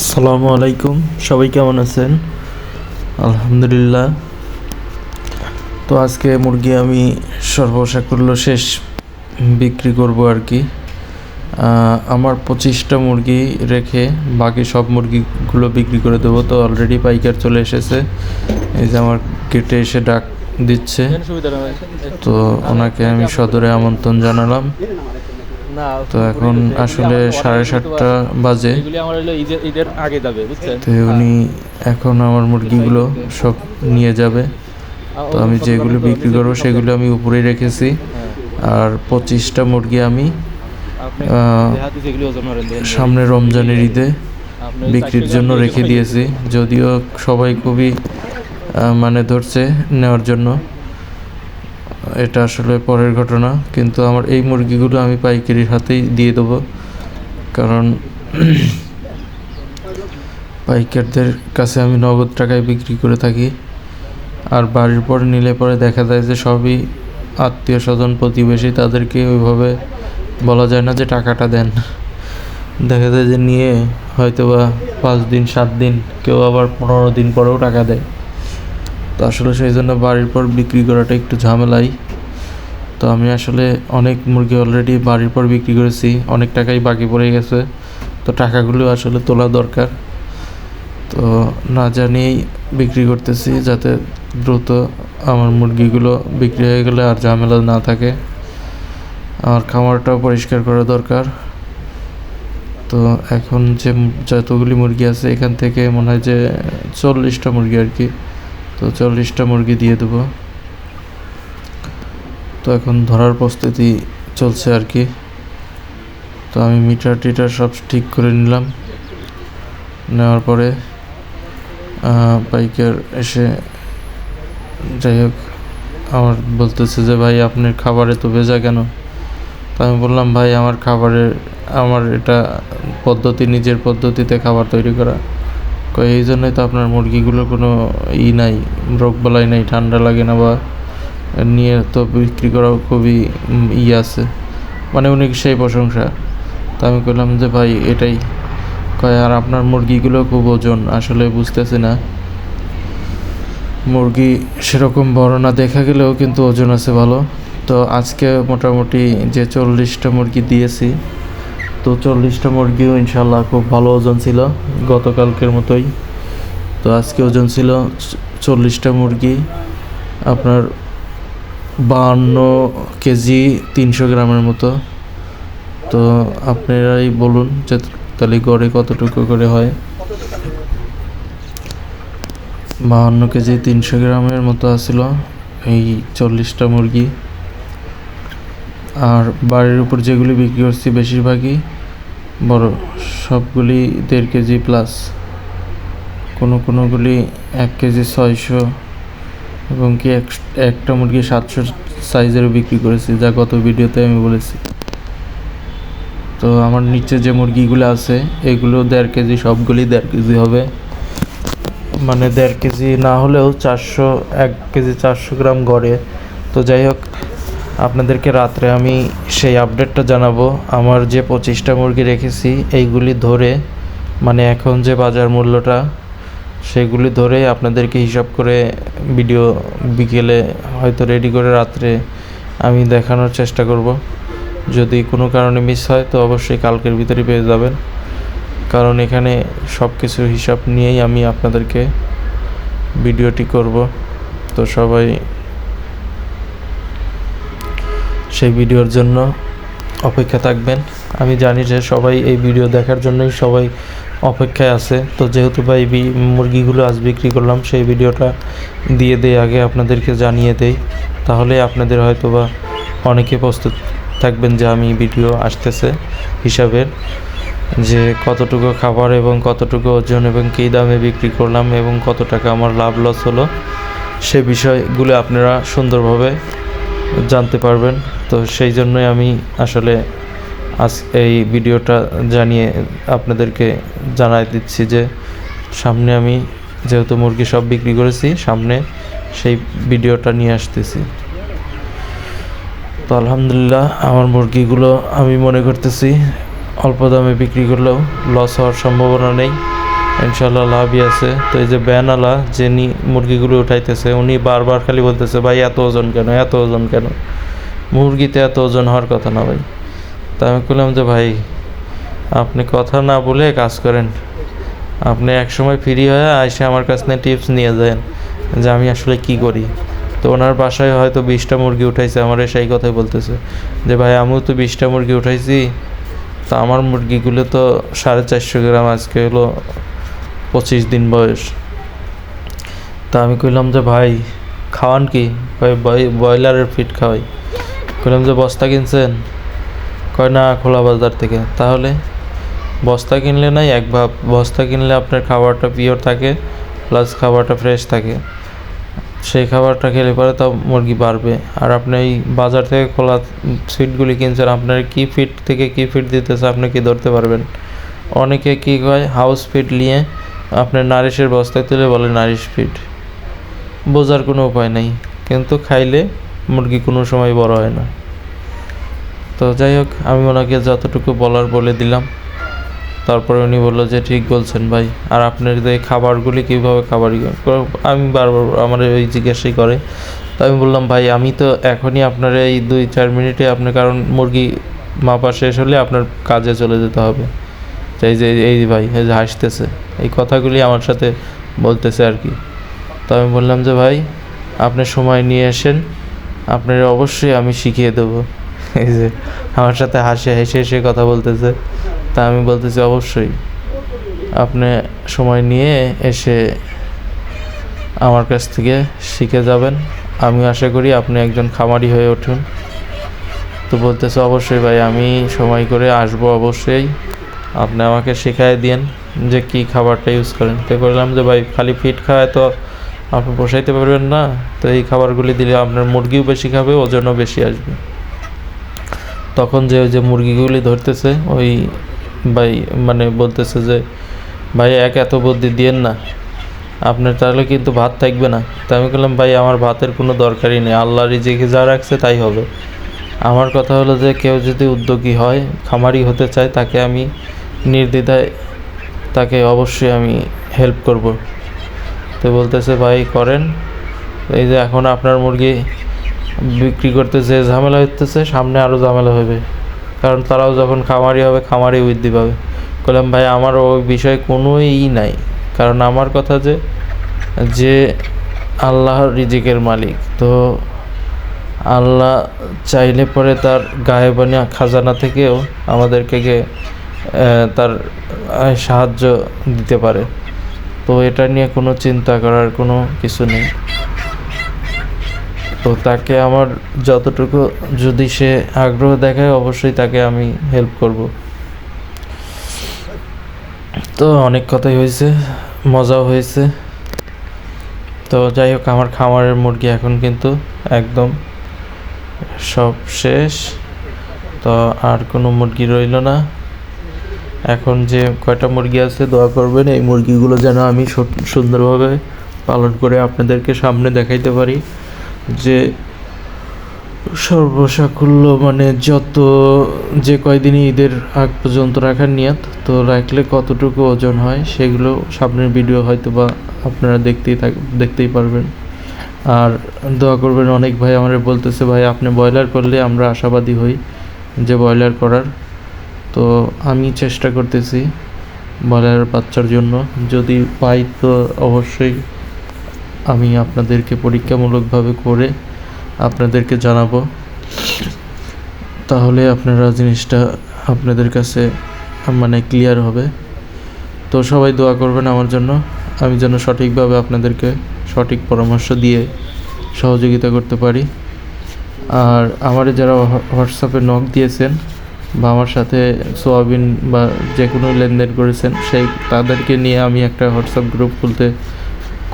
আসসালামু আলাইকুম। সবাই কেমন আছেন? আলহামদুলিল্লাহ। তো আজকে মুরগি আমি সর্বসাকুল্য শেষ বিক্রি করব আর কি। আমার পঁচিশটা মুরগি রেখে বাকি সব মুরগিগুলো বিক্রি করে দেবো। তো অলরেডি পাইকার চলে এসেছে। এই যে আমার গেটে এসে ডাক দিচ্ছে। তো ওনাকে আমি সদরে আমন্ত্রণ জানালাম। তো এখন আসলে সাড়ে সাতটা বাজে। ঈদের আগে যাবে তো উনি এখন আমার মুরগিগুলো সব নিয়ে যাবে। তো আমি যেগুলো বিক্রি করব সেগুলো আমি উপরেই রেখেছি। আর পঁচিশটা মুরগি আমি সামনে রমজানের ঈদে বিক্রির জন্য রেখে দিয়েছি। যদিও সবাই খুবই মানে ধরছে নেওয়ার জন্য। এটা আসলে পরের ঘটনা, কিন্তু আমার এই মুরগিগুলো আমি পাইকারির হাতেই দিয়ে দেবো। কারণ পাইকারদের কাছে আমি নগদ টাকায় বিক্রি করে থাকি। আর বাড়ির পর নিলে পরে দেখা যায় যে সবই আত্মীয় স্বজন প্রতিবেশী, তাদেরকে ওইভাবে বলা যায় না যে টাকাটা দেন। দেখা যায় যে নিয়ে হয়তো বা পাঁচ দিন, সাত দিন, কেউ আবার পনেরো দিন পরেও টাকা দেয়। তো আসলে সেই জন্য বাড়ির পর বিক্রি করাটা একটু ঝামেলাই। তো আমি আসলে অনেক মুরগি অলরেডি বাড়ির পর বিক্রি করেছি, অনেক টাকাই বাকি পড়ে গেছে। তো টাকাগুলো আসলে তোলা দরকার। তো না জানিয়েই বিক্রি করতেছি যাতে দ্রুত আমার মুরগিগুলো বিক্রি হয়ে গেলে আর ঝামেলা না থাকে। আমার খামারটাও পরিষ্কার করা দরকার। তো এখন যে যতগুলি মুরগি আছে এখান থেকে মনে হয় যে চল্লিশটা মুরগি আর কি তো চল্লিশটা মুরগি দিয়ে দেবো। তো এখন ধরার প্রস্তুতি চলছে আর কি। তো আমি মিটার টিটার সব ঠিক করে নিলাম। নেওয়ার পরে আহ, পাইকার এসে যাই হোক আমার বলতেছে যে ভাই আপনার খাবারে তো ভেজা কেন? তো আমি বললাম ভাই আমার খাবারের আমার এটা পদ্ধতি নিজের পদ্ধতিতে খাবার তৈরি করা। কই এই জন্যই তো আপনার মুরগিগুলোর কোনো ই নাই রোগ বালাই নাই, ঠান্ডা লাগে না বা নিয়ে তো বিক্রি করাও খুবই ই আছে। মানে উনি সেই প্রশংসা। তো আমি বললাম যে, ভাই, এটাই। কয়, আর আপনার মুরগিগুলো খুব ওজন, আসলে বুঝতেছি না। মুরগি সেরকম বড় না, দেখা গেলেও কিন্তু ওজন আছে ভালো। তো আজকে মোটামুটি যে চল্লিশটা মুরগি দিয়েছি তো চল্লিশটা মুরগিও ইনশাল্লাহ খুব ভালো ওজন ছিল গতকালকের মতোই। তো আজকে ওজন ছিল চল্লিশটা মুরগি। আপনার বাহান্ন কেজি তিনশো গ্রামের মতো। তো আপনারাই বলুন যে তাহলে গড়ে কতটুকু করে হয়। বাহান্ন কেজি তিনশো গ্রামের মতো আসছিল এই চল্লিশটা মুরগি। আর বাড়ির উপর যেগুলি বিক্রি করছি বেশিরভাগই বড় সবগুলি দেড় কেজি প্লাস কোনো কোনোগুলি এক কেজি ছয়শো এবং কি এক, একটা মুরগি সাতশো সাইজেরও বিক্রি করেছি, যা গত ভিডিওতে আমি বলেছি। তো আমার নিচে যে মুরগিগুলো আছে, এগুলো দেড় কেজি, সবগুলি দেড় কেজি হবে। মানে দেড় কেজি না হলেও চারশো, এক কেজি চারশো গ্রাম গড়ে। তো যাই হোক আপনাদেরকে রাত্রে আমি সেই আপডেটটা জানাব। আমার যে পঁচিশটা মুরগি রেখেছি, এইগুলি ধরে মানে এখন যে বাজার মূল্যটা, সেগুলি ধরে আপনাদেরকে হিসাব করে ভিডিও বিকেলে হয়তো রেডি করে রাত্রে আমি দেখানোর চেষ্টা করব। যদি কোনো কারণে মিস হয়, তো অবশ্যই কালকের ভিতরে পেয়ে যাবেন। কারণ এখানে সব কিছুর হিসাব নিয়েই আমি আপনাদেরকে ভিডিওটি করব। তো সবাই সেই ভিডিওর জন্য অপেক্ষা থাকবেন। আমি জানি যে সবাই এই ভিডিও দেখার জন্যই সবাই অপেক্ষায় আছে। তো যেহেতু ভাই মুরগিগুলো আজ বিক্রি করলাম, সেই ভিডিওটা দিয়ে দেই, আগে আপনাদেরকে জানিয়ে দেই। তাহলে আপনাদের হয়তো বা অনেকে প্রস্তুত থাকবেন যে আমি ভিডিও আসতেছে হিসাবের, যে কতটুকু খাবার এবং কতটুকু ওজন এবং কী দামে বিক্রি করলাম এবং কত টাকা আমার লাভ লস হলো। সে বিষয়গুলো আপনারা সুন্দরভাবে জানতে পারবেন। তো সেই জন্যই আমি আসলে আজ এই ভিডিওটা জানিয়ে আপনাদেরকে জানাই দিচ্ছি যে, সামনে আমি যেহেতু মুরগি সব বিক্রি করেছি, সামনে সেই ভিডিওটা নিয়ে আসতেছি। তো আলহামদুলিল্লাহ, আমার মুরগিগুলো আমি মনে করতেছি অল্প দামে বিক্রি করলেও লস হওয়ার সম্ভাবনা নেই। ইনশাল্লাহ লাভই আছে। তো এই যে ব্যানওয়ালা যিনি মুরগিগুলো উঠাইতেছে, উনি বারবার খালি বলতেছে, ভাই, এত ওজন কেন? এত ওজন কেন? মুরগিতে এত ওজন হওয়ার কথা না ভাই। তা আমি বললাম যে, ভাই, আপনি কথা না বলে কাজ করেন। আপনি এক সময় ফ্রি হয়ে এসে আমার কাছ থেকে টিপস নিয়ে যান যে আমি আসলে কি করি। তো ওনার বাসায় হয়তো বিশটা মুরগি উঠাইছে, আমার সেই কথাই বলতেছে যে, ভাই, আমিও তো বিশটা মুরগি উঠাইছি। তো আমার মুরগিগুলো তো সাড়ে চারশো গ্রাম আজকে হলো পঁচিশ দিন বয়স। তা আমি কইলাম যে, ভাই, খাওয়ান কি? কয় ব্রয়লারের ফিট খাওয়াই। কইলাম যে, বস্তা কিনছেন? কয়, না, খোলা বাজার থেকে। তাহলে বস্তা কিনলে নাই, এক ভাব। বস্তা কিনলে আপনার খাবারটা পিওর থাকে, প্লাস খাবারটা ফ্রেশ থাকে। সেই খাবারটা খেলে পরে তো মুরগি বাড়বে। আর আপনি এই বাজার থেকে খোলা ফিডগুলি কিনছেন, আপনার কি ফিড থেকে কি ফিট দিতেছে, আপনি কি ধরতে পারবেন? অনেকে কি কয়, হাউস ফিড নিয়ে আপনার নারিশের বস্তায় তুলে বলে, নারিশ ফিড বোঝার কোনো উপায় নেই, কিন্তু খাইলে মুরগি কোনো সময় বড় হয় না। তো যাই হোক, আমি ওনাকে যতটুকু বলার বলে দিলাম। তারপরে উনি বলল যে, ঠিক বলছেন ভাই, আর আপনার যে খাবারগুলি কীভাবে খাবার আমি বারবার আমার ওই জিজ্ঞাসাই করে। তো আমি বললাম, ভাই, আমি তো এখনই আপনার এই দুই চার মিনিটে আপনার, কারণ মুরগি মাপা শেষ হলে আপনার কাজে চলে যেতে হবে। তো এই যে, এই ভাই, এই যে হাসতেছে, এই কথাগুলি আমার সাথে বলতেছে আর কি। তো আমি বললাম যে, ভাই, আপনি সময় নিয়ে আসেন, আপনার অবশ্যই আমি শিখিয়ে দেবো। এই যে, আমার সাথে হাসে, হেসে হেসে কথা বলতেছে। তা আমি বলতেছি, অবশ্যই, আপনি সময় নিয়ে এসে আমার কাছ থেকে শিখে যাবেন। আমি আশা করি আপনি একজন খামারি হয়ে উঠুন। তো বলতেছে, অবশ্যই ভাই, আমি সময় করে আসব অবশ্যই। আপনি আমাকে শেখায় দিন যে কি খাবারটা ইউজ করেন। তো বললাম যে ভাই, খালি ফিট খাওয়ায় তো আপনি পোষাইতে পারবেন না। তো এই খাবারগুলি দিলে আপনার মুরগিও বেশি খাবে, ওজনও বেশি আসবে। তখন যে ওই যে মুরগিগুলি ধরতেছে, ওই ভাই মানে বলতেছে যে, ভাই, এক এত বুদ্ধি দিয়েন না। আপনার তাহলে কিন্তু ভাত থাকবে না। তা আমি বললাম, ভাই, আমার ভাতের কোনো দরকারই নেই। আল্লাহ রিজিকে যা রাখছে তাই হবে। আমার কথা হলো যে, কেউ যদি উদ্যোগী হয়, খামারি হতে চায়, তাকে আমি নির্দ্বিধায় তাকে অবশ্যই আমি হেল্প করব। তো বলতেছে, ভাই, করেন। এই যে এখন আপনার মুরগি বিক্রি করতে যে ঝামেলা হতেছে সামনে আরও ঝামেলা হবে। কারণ তারাও যখন খামারি হবে, খামারি বৃদ্ধি পাবে। বললাম, ভাই, আমার ওই বিষয়ে কোনো ই নাই। কারণ আমার কথা যে যে আল্লাহর রিজিকের মালিক। তো আল্লাহ চাইলে পরে তার গায়েবানি খাজানা থেকেও আমাদেরকে তার সাহায্য দিতে পারে। তো এটা নিয়ে কোনো চিন্তা করার কোনো কিছু নেই। তো তাকে আমার যতটুকু যদি সে আগ্রহ দেখায়, অবশ্যই তাকে আমি হেল্প করব। তো অনেক কথাই হয়েছে, মজাও হয়েছে। তো যাই হোক, আমার খামারের মুরগি এখন কিন্তু একদম সব শেষ। তো আর কোনো মুরগি রইল না। এখন যে কয়টা মুরগি আছে, দোয়া করবেন, এই মুরগিগুলো যেন আমি সুন্দরভাবে পালন করে আপনাদেরকে সামনে দেখাইতে পারি যে সর্বসাকুল্য মানে যত যে কয়দিনই ঈদের আগ পর্যন্ত রাখার নিয়াত, তো রাখলে কতটুকু ওজন হয় সেগুলো সামনের ভিডিও হয়তো বা আপনারা দেখতেই থাক, দেখতেই পারবেন। আর দোয়া করবেন, অনেক ভাই আমার বলতেছে, ভাই, আপনি ব্রয়লার করলে আমরা আশাবাদী হই যে ব্রয়লার করার। তো আমি চেষ্টা করতেছি ব্রয়লার বাচ্চার জন্য। যদি পাই তো অবশ্যই আমি আপনাদেরকে পরীক্ষামূলকভাবে করে আপনাদেরকে জানাব। তাহলে আপনারা জিনিসটা আপনাদের কাছে মানে ক্লিয়ার হবে। তো সবাই দোয়া করবেন আমার জন্য। আমি যেন সঠিকভাবে আপনাদেরকে সঠিক পরামর্শ দিয়ে সহযোগিতা করতে পারি। আর আমার যারা হোয়াটসঅ্যাপে নক দিয়েছেন বা আমার সাথে সোয়াবিন বা যে কোনো লেনদেন করেছেন সেই তাদেরকে নিয়ে আমি একটা হোয়াটসঅ্যাপ গ্রুপ খুলতে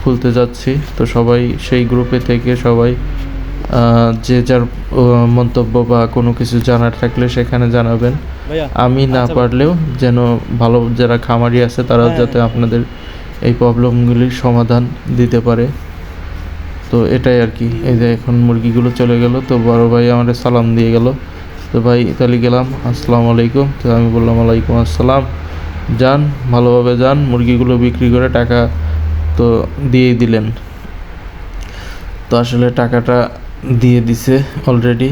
খুলতে যাচ্ছি। তো সবাই সেই গ্রুপে থেকে সবাই যে যার মন্তব্য বা কোনো কিছু জানার থাকলে সেখানে জানাবেন। আমি না আচ্ছা। পারলেও যেন ভালো যারা খামারি আছে তারাও হ্যাঁ। যাতে আপনাদের এই প্রবলেমগুলির সমাধান দিতে পারে। তো এটাই আর কি। এই যে এখন মুরগিগুলো চলে গেল তো বড় ভাই আমাদের সালাম দিয়ে গেল। তো ভাই তাহলে গেলাম, আসসালামু আলাইকুম। তো আমি বললাম, আলাইকুম আসসালাম। যান, ভালোভাবে যান, মুরগিগুলো বিক্রি করে টাকা তো দিয়ে দিলেন। তো আসলে টাকাটা দিয়ে দিছে অলরেডি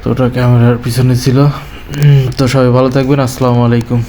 তো ওটা ক্যামেরার পিছনে ছিল। তো সবাই ভালো থাকবেন, আসসালামু আলাইকুম।